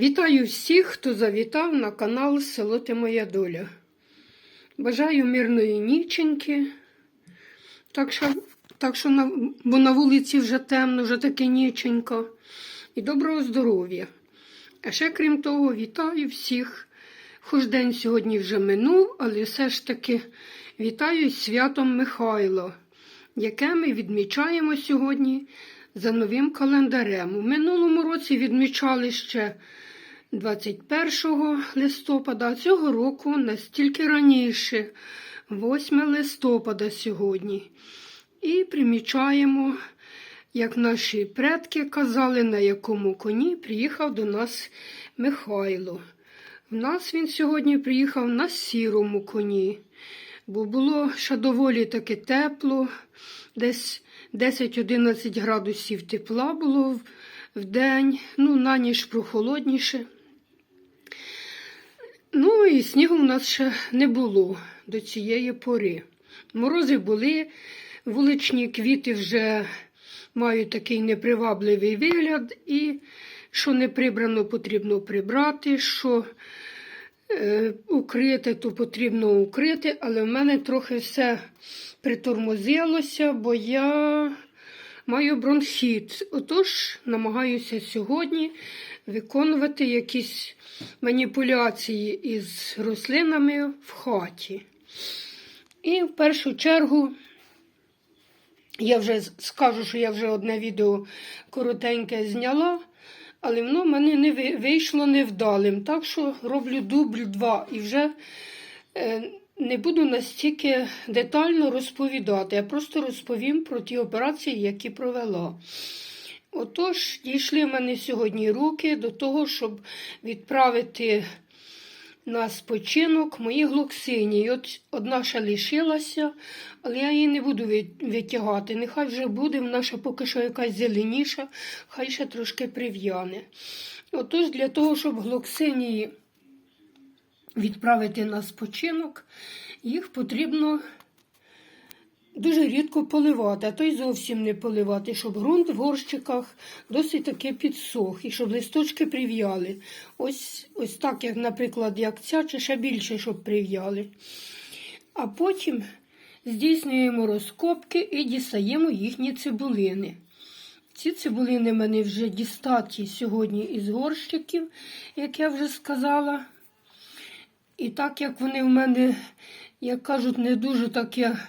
Вітаю всіх, хто завітав на канал Село Ти Моя Доля. Бажаю мирної ніченьки. Так що, так що на, бо на вулиці вже темно, вже таке ніченько. І доброго здоров'я. А ще, крім того, вітаю всіх. Хоч день сьогодні вже минув, але все ж таки вітаю святом Михайло, яке ми відмічаємо сьогодні за новим календарем. У минулому році відмічали ще 21 листопада, цього року настільки раніше, 8 листопада сьогодні. І примічаємо, як наші предки казали, на якому коні приїхав до нас Михайло. В нас він сьогодні приїхав на сірому коні, бо було ще доволі таки тепло, десь 10-11 градусів тепла було в- день, ну, на ніч прохолодніше. Ну і снігу в нас ще не було до цієї пори. Морози були, вуличні квіти вже мають такий непривабливий вигляд, і що не прибрано, потрібно прибрати, що е, укрити, то потрібно укрити, але в мене трохи все притормозилося, бо я маю бронхіт. Отож, намагаюся сьогодні виконувати якісь маніпуляції із рослинами в хаті. І в першу чергу я вже скажу, що я вже одне відео коротеньке зняла, але воно в мене не вийшло невдалим. Так що роблю дубль два і вже е, не буду настільки детально розповідати, я просто розповім про ті операції, які провела. Отож, дійшли в мене сьогодні руки до того, щоб відправити на спочинок мої глоксині. І от одна ще лишилася, але я її не буду витягати. Нехай вже буде, вона ще поки що якась зеленіша, хай ще трошки прив'яне. Отож, для того, щоб глоксинії відправити на спочинок, їх потрібно дуже рідко поливати, а то й зовсім не поливати, щоб ґрунт в горщиках досить таки підсох і щоб листочки прив'яли. Ось, ось так, як, наприклад, як ця, чи ще більше, щоб прив'яли. А потім здійснюємо розкопки і дістаємо їхні цибулини. Ці цибулини в мене вже дістаті сьогодні із горщиків, як я вже сказала. І так як вони в мене, як кажуть, не дуже так я,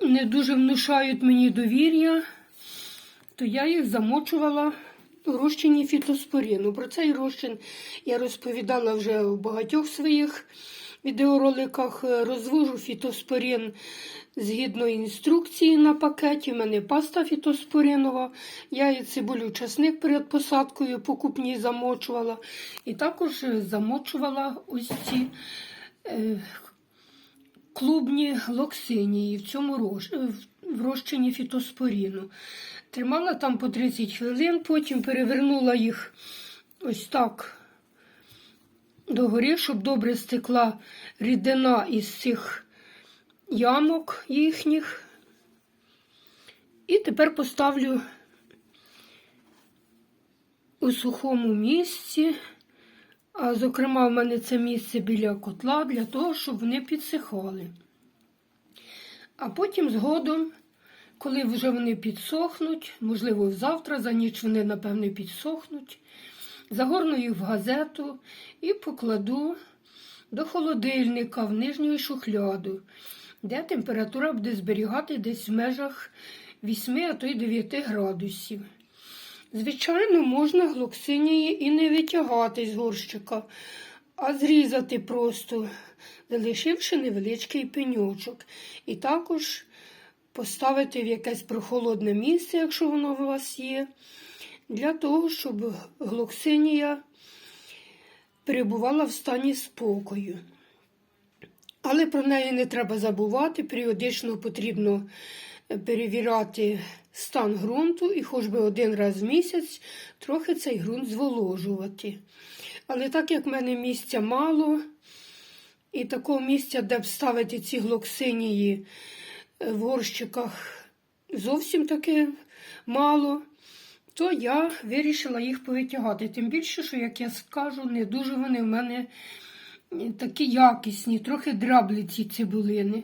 не дуже внушають мені довір'я, то я їх замочувала у розчині фітоспорину. Про цей розчин я розповідала вже в багатьох своїх відеороликах. Розвожу фітоспорин згідно інструкції на пакеті. У мене паста фітоспоринова. Я і цибулю часник перед посадкою покупній замочувала. І також замочувала ось ці е, клубні локсинії в цьому роз... в розчині фітоспоріну. Тримала там по 30 хвилин, потім перевернула їх ось так догорі, щоб добре стекла рідина із цих ямок їхніх. І тепер поставлю у сухому місці. А зокрема, в мене це місце біля котла для того, щоб вони підсихали. А потім згодом, коли вже вони підсохнуть, можливо, завтра, за ніч вони, напевне, підсохнуть, загорну їх в газету і покладу до холодильника в нижню шухляду, де температура буде зберігати десь в межах 8, а то й 9 градусів. Звичайно, можна глоксинії і не витягати з горщика, а зрізати просто, залишивши невеличкий пеньочок. І також поставити в якесь прохолодне місце, якщо воно у вас є, для того, щоб глоксинія перебувала в стані спокою. Але про неї не треба забувати, періодично потрібно перевіряти стан ґрунту і хоч би один раз в місяць трохи цей ґрунт зволожувати. Але так як в мене місця мало, і такого місця, де б ставити ці глоксинії в горщиках зовсім таки мало, то я вирішила їх повитягати. Тим більше, що, як я скажу, не дуже вони в мене такі якісні, трохи драблі ці цибулини.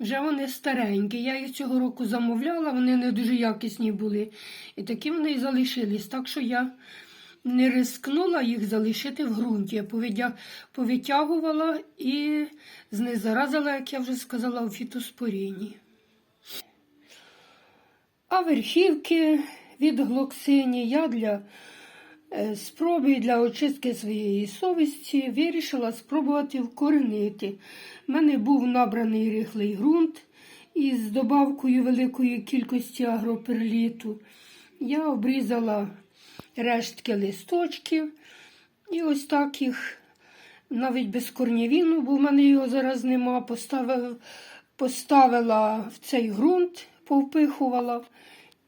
Вже вони старенькі. Я їх цього року замовляла, вони не дуже якісні були. І такі вони і залишились. Так що я не рискнула їх залишити в ґрунті. Я повитягувала і знезаразила, як я вже сказала, у фітоспоріні. А верхівки від глоксині я для е, спроби для очистки своєї совісті вирішила спробувати вкоренити. У мене був набраний рихлий ґрунт із добавкою великої кількості агроперліту. Я обрізала рештки листочків і ось так їх навіть без корнівіну, бо в мене його зараз нема, поставила, поставила в цей ґрунт, повпихувала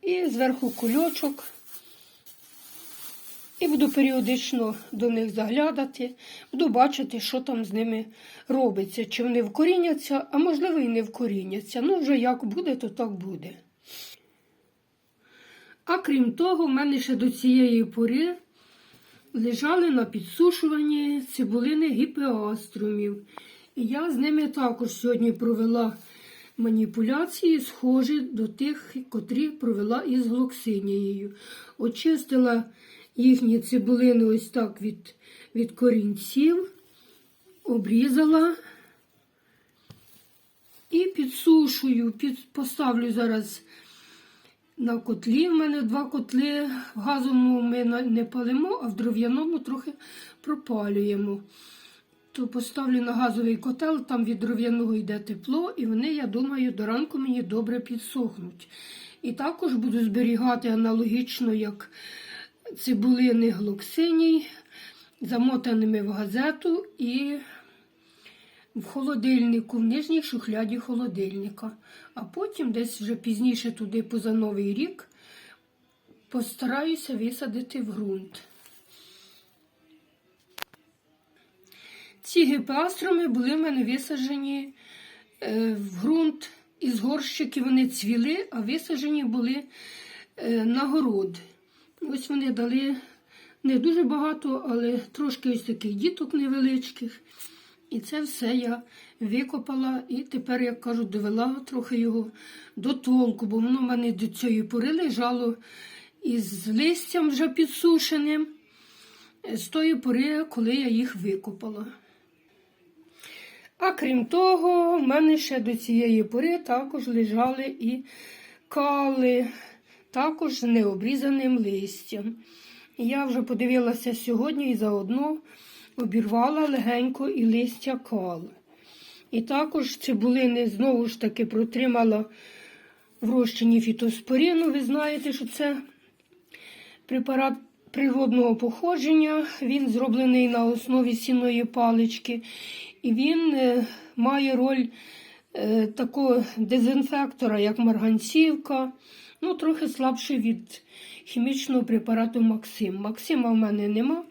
і зверху кульочок. І буду періодично до них заглядати, буду бачити, що там з ними робиться, чи вони вкоріняться, а можливо і не вкоріняться. Ну, вже як буде, то так буде. А крім того, в мене ще до цієї пори лежали на підсушуванні цибулини гіпеаструмів. І я з ними також сьогодні провела маніпуляції, схожі до тих, котрі провела із глоксинією. Очистила їхні цибулини ось так від, від корінців, обрізала і підсушую, під, поставлю зараз на котлі. В мене два котли. В газовому ми не палимо, а в дров'яному трохи пропалюємо. То поставлю на газовий котел, там від дров'яного йде тепло, і вони, я думаю, до ранку мені добре підсохнуть. І також буду зберігати аналогічно, як цибулини глоксиній, замотаними в газету і в холодильнику, в нижній шухляді холодильника. А потім десь вже пізніше туди поза Новий рік постараюся висадити в ґрунт. Ці гіпеастроми були в мене висаджені е, в ґрунт із горщиків. Вони цвіли, а висаджені були е, на город. Ось вони дали не дуже багато, але трошки ось таких діток невеличких. І це все я викопала і тепер, як кажуть, довела трохи його до толку, бо воно в мене до цієї пори лежало із листям вже підсушеним, з тої пори, коли я їх викопала. А крім того, в мене ще до цієї пори також лежали і кали, також з необрізаним листям. Я вже подивилася сьогодні і заодно обірвала легенько і листя кал. І також цибулини знову ж таки протримала в розчині фітоспоріну. Ви знаєте, що це препарат природного походження. Він зроблений на основі сіної палички. І він е, має роль е, такого дезінфектора, як марганцівка. Ну, трохи слабший від хімічного препарату Максим. Максима в мене нема.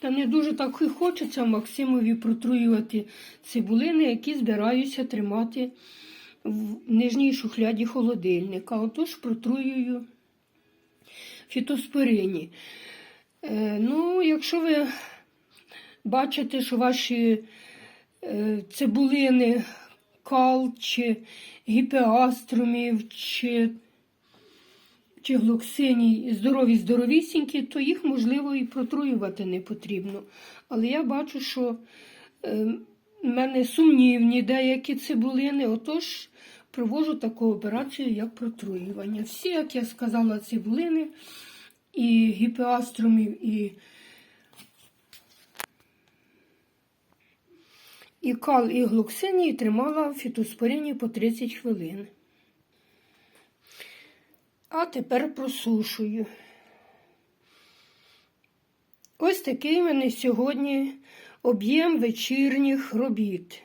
Та не дуже так і хочеться Максимові протруювати цибулини, які збираюся тримати в нижній шухляді холодильника. Отож протруюю фітоспорині. Е, ну, якщо ви бачите, що ваші цибулини кал чи гіпеаструмів, чи, чи глоксиній здорові, здоровісінькі, то їх, можливо, і протруювати не потрібно. Але я бачу, що е, в мене сумнівні деякі цибулини, отож провожу таку операцію, як протруювання. Всі, як я сказала, цибулини і гіпеаструмів, і І кал і глуксинії тримала в фітоспорині по 30 хвилин. А тепер просушую. Ось такий в мене сьогодні об'єм вечірніх робіт.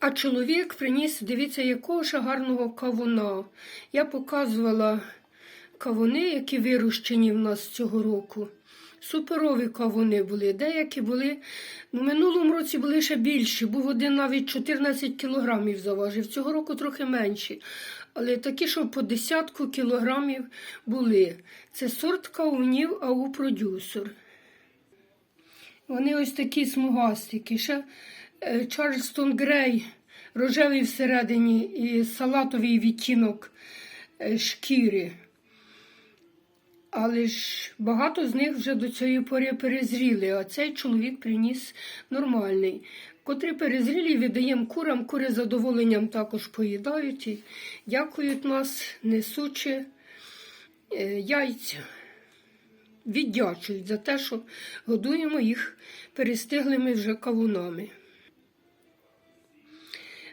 А чоловік приніс, дивіться, якого ж гарного кавуна. Я показувала кавуни, які вирощені в нас цього року. Суперові кавуни були. Деякі були, в минулому році були ще більші, був один навіть 14 кілограмів заважив, цього року трохи менші. але такі, що по десятку кілограмів були. Це сорт каунів ау продюсер. Вони ось такі смугастики. Ще е, Чарльстон Грей, рожевий всередині і салатовий відтінок е, шкіри. Але ж багато з них вже до цієї пори перезріли, а цей чоловік приніс нормальний. Котрі перезрілі віддаємо курам, кури з задоволенням також поїдають і дякують нас, несучи е, яйця. Віддячують за те, що годуємо їх перестиглими вже кавунами.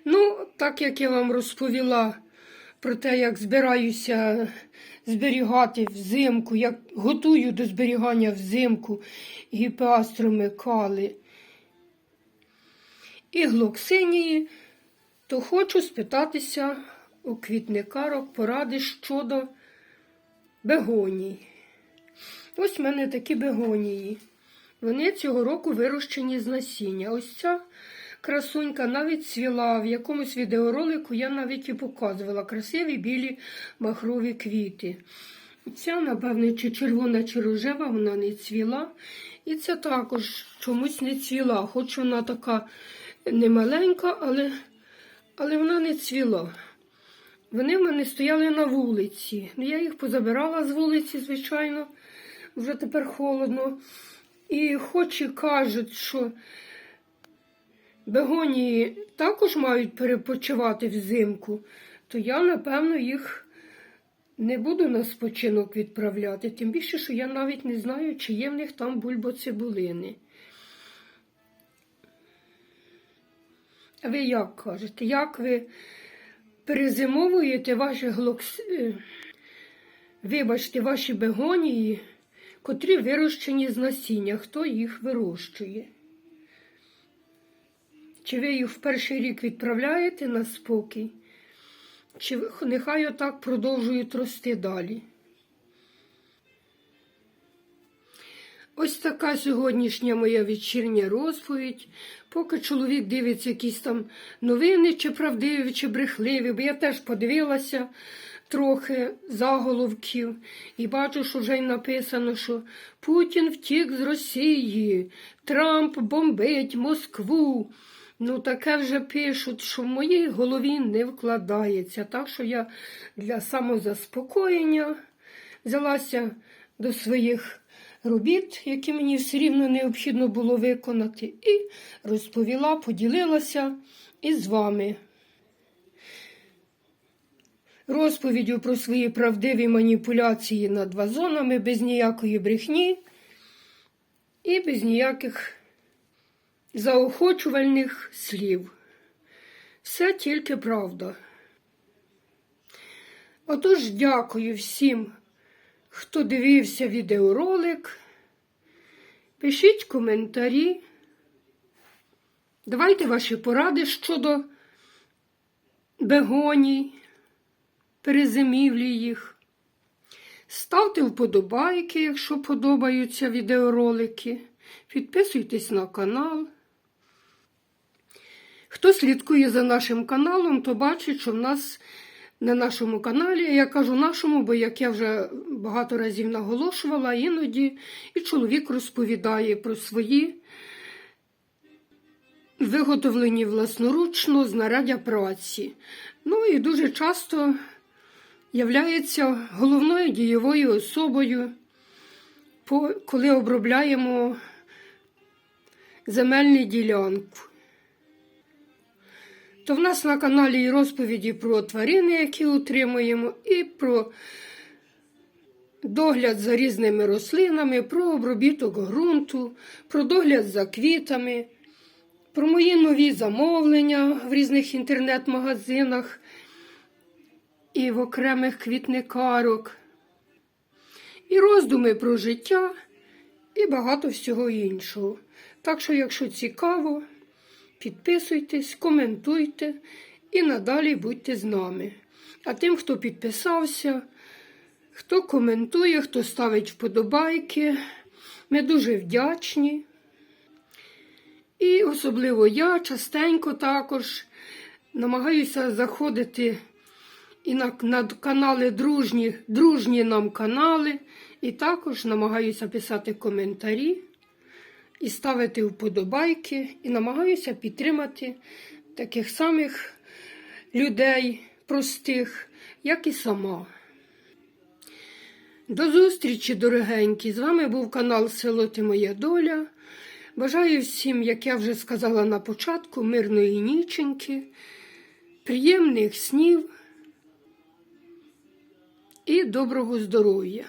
Ну, так як я вам розповіла про те, як збираюся зберігати взимку, як готую до зберігання взимку гіпеастроми кали і глоксинії, то хочу спитатися у квітникарок поради щодо бегоній. Ось в мене такі бегонії. Вони цього року вирощені з насіння. Ось ця красунька навіть цвіла. В якомусь відеоролику я навіть і показувала красиві білі махрові квіти. Ця, напевне, чи червона, чи рожева, вона не цвіла. І це також чомусь не цвіла, хоч вона така немаленька, але, але вона не цвіла. Вони в мене стояли на вулиці. Я їх позабирала з вулиці, звичайно, вже тепер холодно. І хоч і кажуть, що бегонії також мають перепочивати взимку, то я, напевно, їх не буду на спочинок відправляти. Тим більше, що я навіть не знаю, чи є в них там бульбоцибулини. А ви як кажете? Як ви перезимовуєте ваші глокс... е, вибачте, ваші бегонії, котрі вирощені з насіння? Хто їх вирощує? Чи ви їх в перший рік відправляєте на спокій? Чи нехай отак продовжують рости далі? Ось така сьогоднішня моя вечірня розповідь. Поки чоловік дивиться якісь там новини, чи правдиві, чи брехливі, бо я теж подивилася трохи заголовків і бачу, що вже й написано, що Путін втік з Росії, Трамп бомбить Москву. Ну, таке вже пишуть, що в моїй голові не вкладається. Так що я для самозаспокоєння взялася до своїх робіт, які мені все рівно необхідно було виконати, і розповіла, поділилася із вами. Розповіддю про свої правдиві маніпуляції над вазонами без ніякої брехні і без ніяких заохочувальних слів. Все тільки правда. Отож, дякую всім, хто дивився відеоролик. Пишіть коментарі. Давайте ваші поради щодо бегоній, перезимівлі їх. Ставте вподобайки, якщо подобаються відеоролики. Підписуйтесь на канал. Хто слідкує за нашим каналом, то бачить, що в нас на нашому каналі, я кажу нашому, бо як я вже багато разів наголошувала, іноді і чоловік розповідає про свої виготовлені власноручно знаряддя праці. Ну і дуже часто являється головною дієвою особою, коли обробляємо земельну ділянку. То в нас на каналі і розповіді про тварини, які утримуємо, і про догляд за різними рослинами, про обробіток ґрунту, про догляд за квітами, про мої нові замовлення в різних інтернет-магазинах і в окремих квітникарок, і роздуми про життя і багато всього іншого. Так що, якщо цікаво, Підписуйтесь, коментуйте і надалі будьте з нами. А тим, хто підписався, хто коментує, хто ставить вподобайки, ми дуже вдячні. І особливо я частенько також намагаюся заходити і на, на канали дружні, дружні нам канали. І також намагаюся писати коментарі і ставити вподобайки, і намагаюся підтримати таких самих людей простих, як і сама. До зустрічі, дорогенькі! З вами був канал Село Ти Моя Доля. Бажаю всім, як я вже сказала на початку, мирної ніченьки, приємних снів і доброго здоров'я.